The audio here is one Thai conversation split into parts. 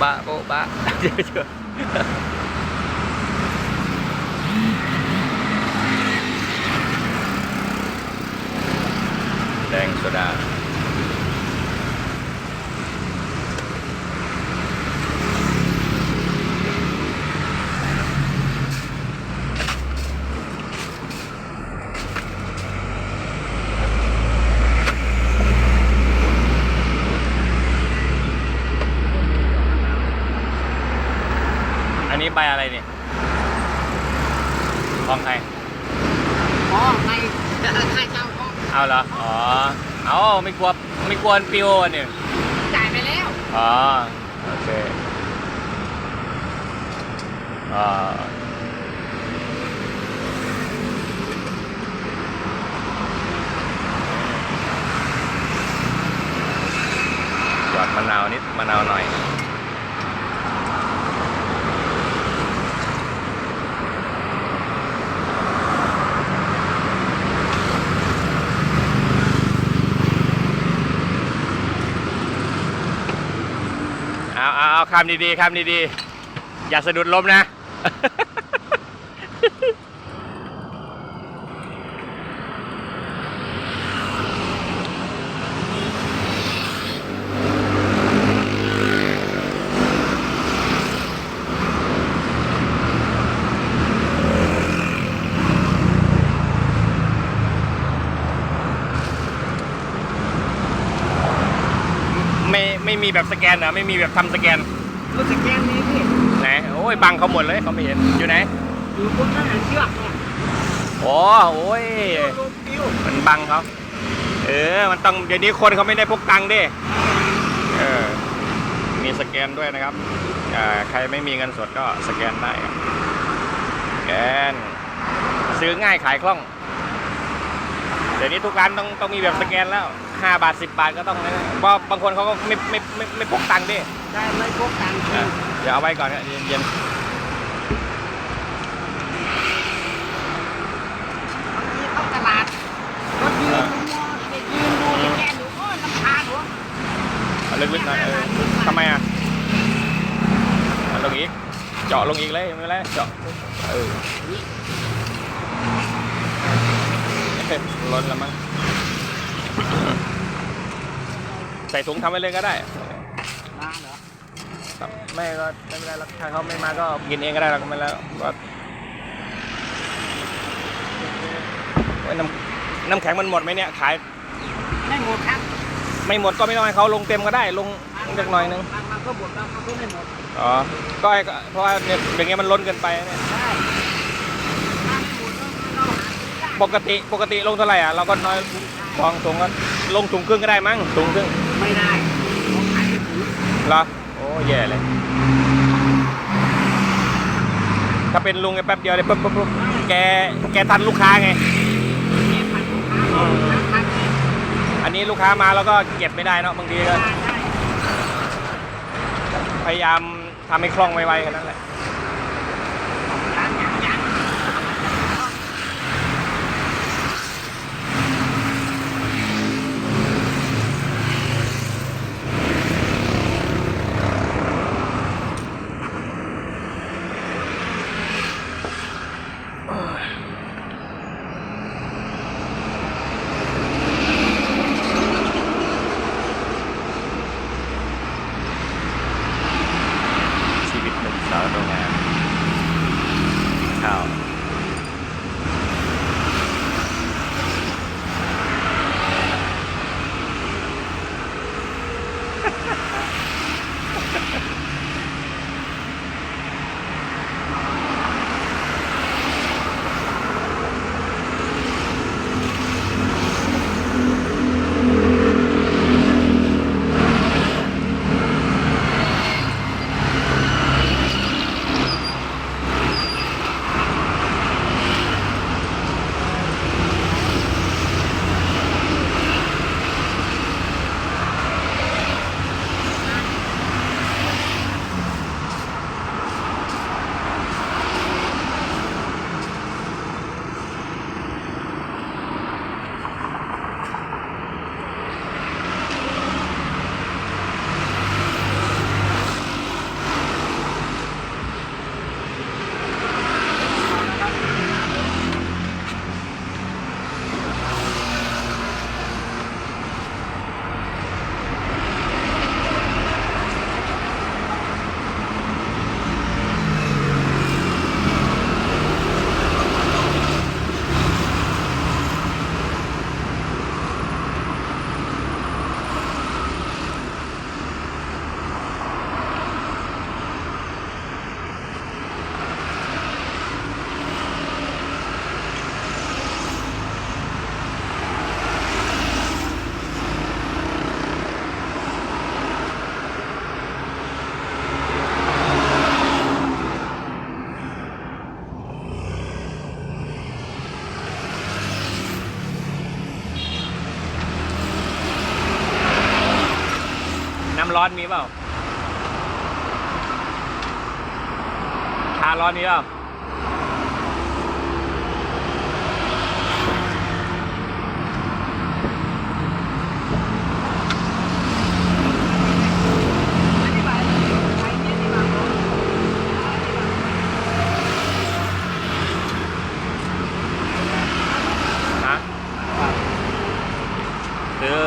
โบ๊ะบะโบ๊ะบะ เดี๋ยวเดี๋ยวแดงโซดา อันนี้ใบอะไรเนี่ยของใคร อ๋อในใครเจ้าก็ เอาเหรอ อ๋อ เอาไม่กลัวไม่กลัวมันปิวอันเนี่ยจ่ายไปแล้ว อ๋อ โอเคอ่าหยอดมะนาวนิดมะนาวหน่อย เอาเอาเอาคำดีๆคำดีๆ อย่าสะดุดล้มนะ ไม่ไม่มีแบบสแกนเหรอไม่มีแบบทำสแกน รถสแกนนี้พี่ไหนโอ้ยบังเขาหมดเลยเขาไม่เห็นอยู่ไหนอยู่บนนั้นเชือกเนี่ยโอ้โอ้ยโดนปิ้วมันบังเขาเออมันต้องเดี๋ยวนี้คนเขาไม่ได้พกตังค์ดิเออมีสแกนด้วยนะครับอ่าใครไม่มีเงินสดก็สแกนได้ครับสแกนซื้อง่ายขายคล่อง เดี๋ยวนี้ทุกร้านต้องต้องมีแบบสแกนแล้วห้าบาทสิบบาทก็ต้องนะเพราะบางคนเขาก็ไม่ไม่ไม่ไม่พกตังค์ดิ ได้ไม่พกตังค์อะเดี๋ยวเอาไว้ก่อนนะเย็นที่เข้าตลาดรถยืนดูเด็กยืนดูสแกนอยู่โอ้ยลำคาญหัวๆเอาลึกๆหน่อยเออทำไมอะเอาลงอีก เจาะลงอีกเลยไม่เป็นไรเจาะเออล้นแล้วมั้งใส่ถุงทำไปเลยก็ได้มาเหรอ ครับไม่ก็ไม่เป็นไรหรอกถ้าเขาไม่มาก็กินเองก็ได้หรอกไม่เป็นไรหรอกว่าโอ้ยน้ำน้ำแข็งมันหมดไหมเนี่ยขายไม่หมดครับไไม่หมดก็ไม่ต้องให้เขาลงเต็มก็ได้ลงเล็กหน่อยนึงบางบางก็หมดบางบางก็ไม่หมดอ๋อก็ให้เพราะว่าเนี่ยอย่างเงี้ยมันล้นเกินไปเนี่ยใช่ถ้าไม่หมดก็เราหาซื้อยากปกติปกติลงเท่าไหร่อะเราก็น้อยฟองถุงก็ลงถุงครึ่งก็ได้มั้งถุงครึ่งไม่ได้ของขายไม่ถึงเหรอโอ้ แย่เลย ถ้าเป็นลุงแกแป๊บเดียวเลยปุ๊บปุ๊บปุ๊บแกแกทันลูกค้าไงเก็บพันลูกค้าเราทันเองอันนี้ลูกค้ามาแล้วก็เก็บไม่ได้เนาะบางทีก็ใช่ใช่พยายามทำให้คล่องไวๆแค่นั้นแหละ ร้อนมีเปล่าชาร้อนมีเปล่า อธิบายใครเนี่ยที่มาบอก ฮะซื้อ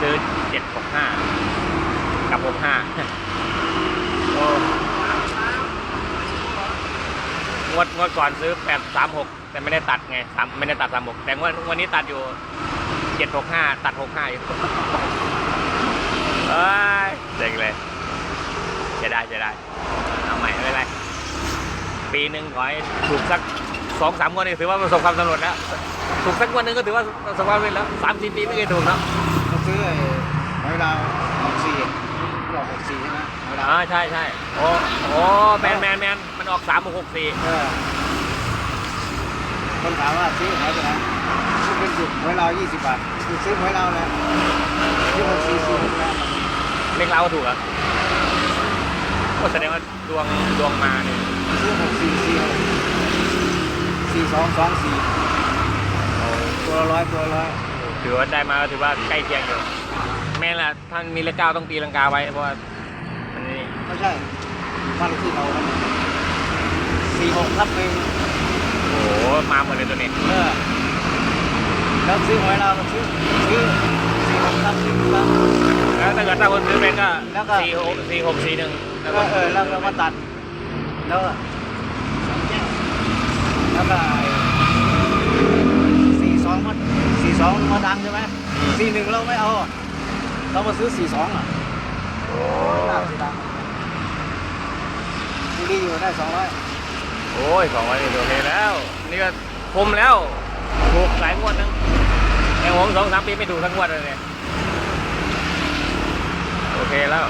ซื้อเจ็ดหกห้ากับหกห้าโอ้งวดงวด ก่อนซื้อแปดสามหกแต่ไม่ได้ตัดไงสามไม่ได้ตัดสามหกแต่งวดวันนี้ตัดอยู่เจ็ดหกห้าตัดหกห้าอยู่เอ้ยเจ๋งเลยจะได้จะได้เอาใหม่ไม่เป็นไรปีหนึ่งขอให้ถูกสักสองสามงวดนี่ถือว่าประสบความสำเร็จแล้วถูกสักงวันหนึ่งก็ถือว่าประสบความสำเร็จแล้วสามสี่ปีไม่เคยถูกเนาะเขาซื้อไอ้หอยลาวหกสี่หลอกหกสี่ใช่ไหมหอยลาวอ่าใช่ใช่โอ้โอ้แมนแมนแมนมันออกสามหกสี่เออ คนถามว่าซื้อหอยไปไหนซื้อเป็นจุดหอยลาวยี่สิบบาทคือซื้อหอยลาวแล้วซื้อหกสี่สี่หกแล้วเลขเราก็ถูกอะโอ้แสดงว่าดวงดวงมาเนี่ยซื้อหกสี่สี่หกสี่สองสองสี่ตัวละร้อยตัวละร้อยถือว่าได้มาก็ถือว่าใกล้เคียงอยู่แม่นละท่านมีเลขเก้าต้องตีลังกาไว้เพราะว่ามันนี่ไม่ใช่บ้านเลขที่เราสี่หกทับหนึ่งโอ้โหมาหมดเลยตัวนี้เออแล้วซื้อหอยลาวก็ซื้อซื้อสี่หกทับหนึ่งแล้วแล้วถ้าเกิดถ้าคนซื้อเป็นก็แล้วก็ สี่หกสี่หกสี่หนึ่งแล้วก็ก็เออแล้วก็มาตัด แล้วก็แล้วก็สี่สองมาสี่สองมาดังใช่ไหมสี่หนึ่งเราไม่เอาเรามาซื้อสี่สองอะหน้าสีดำดีๆอยู่ได้สองร้อย โอ้ยสองร้อยนี่โอเคแล้ว นี่ก็คุ้มแล้วถูกหลายงวดนึงแต่ผมสองสามปีไม่ถูกทั้งงวดเลยเนี่ยโอเคแล้ว